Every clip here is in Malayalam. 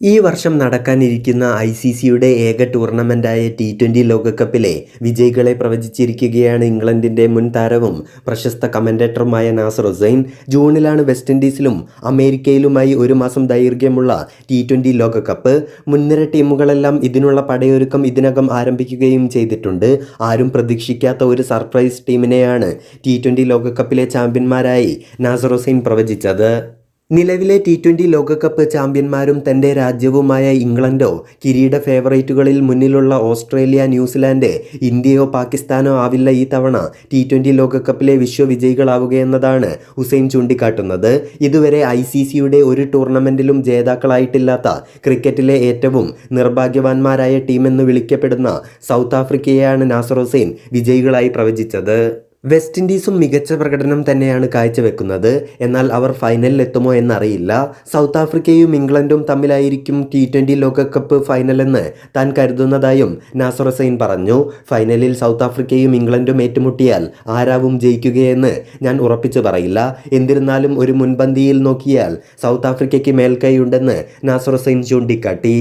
ഈ വർഷം നടക്കാനിരിക്കുന്ന ഐ സി സിയുടെ ഏക ടൂർണമെന്റായ ടി ട്വന്റി ലോകകപ്പിലെ വിജയികളെ പ്രവചിച്ചിരിക്കുകയാണ് ഇംഗ്ലണ്ടിന്റെ മുൻ താരവും പ്രശസ്ത കമന്റേറ്ററുമായ നാസർ ഹുസൈൻ. ജൂണിലാണ് വെസ്റ്റ് ഇൻഡീസിലും അമേരിക്കയിലുമായി ഒരു മാസം ദൈർഘ്യമുള്ള ടി ട്വന്റി ലോകകപ്പ്. മുൻനിര ടീമുകളെല്ലാം ഇതിനുള്ള പടയൊരുക്കം ഇതിനകം ആരംഭിക്കുകയും ചെയ്തിട്ടുണ്ട്. ആരും പ്രതീക്ഷിക്കാത്ത ഒരു സർപ്രൈസ് ടീമിനെയാണ് ടി ട്വന്റി ലോകകപ്പിലെ ചാമ്പ്യന്മാരായി നാസർ ഹുസൈൻ പ്രവചിച്ചത്. നിലവിലെ ടി ട്വന്റി ലോകകപ്പ് ചാമ്പ്യന്മാരും തന്റെ രാജ്യവുമായ ഇംഗ്ലണ്ടോ കിരീട ഫേവറേറ്റുകളിൽ മുന്നിലുള്ള ഓസ്ട്രേലിയ ന്യൂസിലാൻഡ് ഇന്ത്യയോ പാകിസ്ഥാനോ ആവില്ല ഈ തവണ ടി ട്വന്റി ലോകകപ്പിലെ വിശ്വവിജയികളാവുകയെന്നതാണ് ഹുസൈൻ ചൂണ്ടിക്കാട്ടുന്നത്. ഇതുവരെ ഐ സി സിയുടെ ഒരു ടൂർണമെന്റിലും ജേതാക്കളായിട്ടില്ലാത്ത ക്രിക്കറ്റിലെ ഏറ്റവും നിർഭാഗ്യവാന്മാരായ ടീമെന്ന് വിളിക്കപ്പെടുന്ന സൗത്ത് ആഫ്രിക്കയെയാണ് നാസർ ഹുസൈൻ വിജയികളായി പ്രവചിച്ചത്. വെസ്റ്റ് ഇൻഡീസും മികച്ച പ്രകടനം തന്നെയാണ് കാഴ്ചവെക്കുന്നത്. എന്നാൽ അവർ ഫൈനലിൽ എത്തുമോ എന്നറിയില്ല. സൗത്ത് ആഫ്രിക്കയും ഇംഗ്ലണ്ടും തമ്മിലായിരിക്കും ടി ട്വന്റി ലോകകപ്പ് ഫൈനലെന്ന് താൻ കരുതുന്നതായും നാസർ ഹുസൈൻ പറഞ്ഞു. ഫൈനലിൽ സൗത്ത് ആഫ്രിക്കയും ഇംഗ്ലണ്ടും ഏറ്റുമുട്ടിയാൽ ആരാവും ജയിക്കുകയെന്ന് ഞാൻ ഉറപ്പിച്ചു പറയില്ല. എന്നിരുന്നാലും ഒരു മുൻപന്തിയിൽ നോക്കിയാൽ സൗത്ത് ആഫ്രിക്കയ്ക്ക് മേൽക്കൈയുണ്ടെന്ന് നാസർ ഹുസൈൻ ചൂണ്ടിക്കാട്ടി.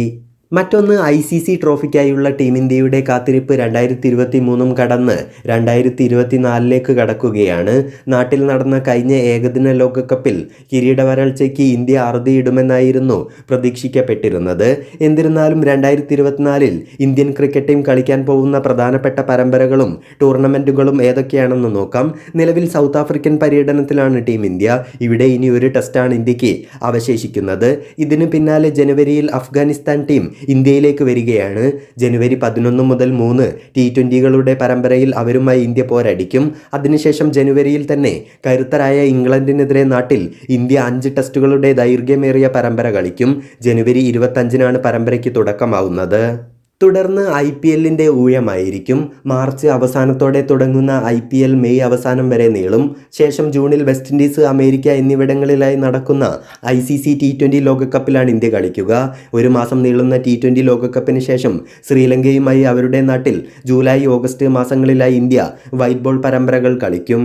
മറ്റൊന്ന് ഐ സി സി ട്രോഫിക്കായുള്ള ടീം ഇന്ത്യയുടെ കാത്തിരിപ്പ് രണ്ടായിരത്തി ഇരുപത്തി മൂന്നും കടന്ന് രണ്ടായിരത്തി ഇരുപത്തിനാലിലേക്ക് കടക്കുകയാണ്. നാട്ടിൽ നടന്ന കഴിഞ്ഞ ഏകദിന ലോകകപ്പിൽ കിരീടവരൾച്ചയ്ക്ക് ഇന്ത്യ അറുതിയിടുമെന്നായിരുന്നു പ്രതീക്ഷിക്കപ്പെട്ടിരുന്നത്. എന്നിരുന്നാലും രണ്ടായിരത്തി ഇരുപത്തിനാലിൽ ഇന്ത്യൻ ക്രിക്കറ്റ് ടീം കളിക്കാൻ പോകുന്ന പ്രധാനപ്പെട്ട പരമ്പരകളും ടൂർണമെന്റുകളും ഏതൊക്കെയാണെന്ന് നോക്കാം. നിലവിൽ സൗത്ത് ആഫ്രിക്കൻ പര്യടനത്തിലാണ് ടീം ഇന്ത്യ. ഇവിടെ ഇനി ഒരു ടെസ്റ്റാണ് ഇന്ത്യയ്ക്ക് അവശേഷിക്കുന്നത്. ഇതിന് പിന്നാലെ ജനുവരിയിൽ അഫ്ഗാനിസ്ഥാൻ ടീം ഇന്ത്യയിലേക്ക് വരികയാണ്. ജനുവരി പതിനൊന്ന് മുതൽ മൂന്ന് ടി ട്വന്റികളുടെ പരമ്പരയിൽ അവരുമായി ഇന്ത്യ പോരടിക്കും. അതിനുശേഷം ജനുവരിയിൽ തന്നെ കരുത്തരായ ഇംഗ്ലണ്ടിനെതിരെ നാട്ടിൽ ഇന്ത്യ അഞ്ച് ടെസ്റ്റുകളുടെ ദൈർഘ്യമേറിയ പരമ്പര കളിക്കും. ജനുവരി ഇരുപത്തഞ്ചിനാണ് പരമ്പരയ്ക്ക് തുടക്കമാവുന്നത്. തുടർന്ന് ഐ പി എല്ലിന്റെ ഊഴമായിരിക്കും. മാർച്ച് അവസാനത്തോടെ തുടങ്ങുന്ന ഐ പി എൽ മെയ് അവസാനം വരെ നീളും. ശേഷം ജൂണിൽ വെസ്റ്റ് ഇൻഡീസ് അമേരിക്ക എന്നിവിടങ്ങളിലായി നടക്കുന്ന I C C T twenty ലോകകപ്പിലാണ് India കളിക്കുക. ഒരു മാസം നീളുന്ന ടി ട്വന്റി ലോകകപ്പിന് ശേഷം ശ്രീലങ്കയുമായി അവരുടെ നാട്ടിൽ ജൂലൈ ഓഗസ്റ്റ് മാസങ്ങളിലായി ഇന്ത്യ വൈറ്റ് ബോൾ പരമ്പരകൾ കളിക്കും.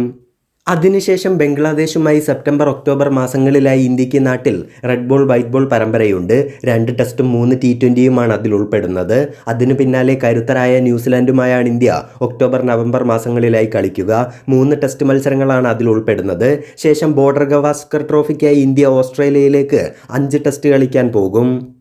അതിനുശേഷം ബംഗ്ലാദേശുമായി സെപ്റ്റംബർ ഒക്ടോബർ മാസങ്ങളിലായി ഇന്ത്യയ്ക്ക് നാട്ടിൽ റെഡ് ബോൾ വൈറ്റ് ബോൾ പരമ്പരയുണ്ട്. രണ്ട് ടെസ്റ്റും മൂന്ന് ടി ട്വന്റിയുമാണ് അതിൽ ഉൾപ്പെടുന്നത്. അതിനു പിന്നാലെ കരുത്തരായ ന്യൂസിലാൻഡുമായാണ് ഇന്ത്യ ഒക്ടോബർ നവംബർ മാസങ്ങളിലായി കളിക്കുക. മൂന്ന് ടെസ്റ്റ് മത്സരങ്ങളാണ് അതിൽ ഉൾപ്പെടുന്നത്. ശേഷം ബോർഡർ ഗവാസ്കർ ട്രോഫിക്കായി ഇന്ത്യ ഓസ്ട്രേലിയയിലേക്ക് അഞ്ച് ടെസ്റ്റ് കളിക്കാൻ പോകും.